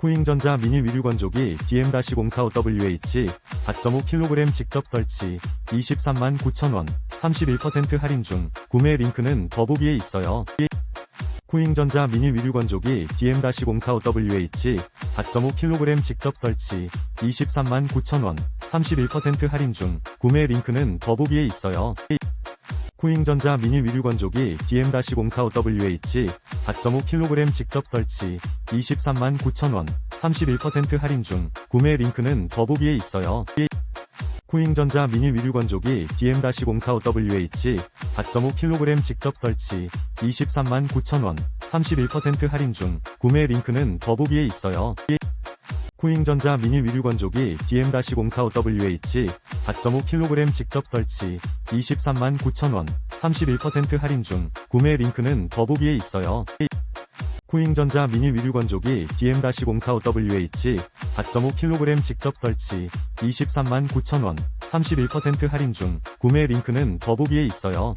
코잉전자 미니 위류 건조기 DM-045WH 4.5kg 직접 설치 23만 9천원 31% 할인 중 구매 링크는 더보기에 있어요. 코잉전자 미니 위류 건조기 DM-045WH 4.5kg 직접 설치 23만 9천원 31% 할인 중 구매 링크는 더보기에 있어요. 코잉전자 미니 위류 건조기 DM-045WH 4.5kg 직접 설치 23만 9천원 31% 할인 중 구매 링크는 더보기에 있어요. 코잉전자 미니 위류 건조기 DM-045WH 4.5kg 직접 설치 23만 9천원 31% 할인 중 구매 링크는 더보기에 있어요. 코잉전자 미니 위류 건조기 DM-045WH 4.5kg 직접 설치 23만 9천원 31% 할인 중 구매 링크는 더보기에 있어요. 코잉전자 미니 위류 건조기 DM-045WH 4.5kg 직접 설치 23만 9천원 31% 할인 중 구매 링크는 더보기에 있어요.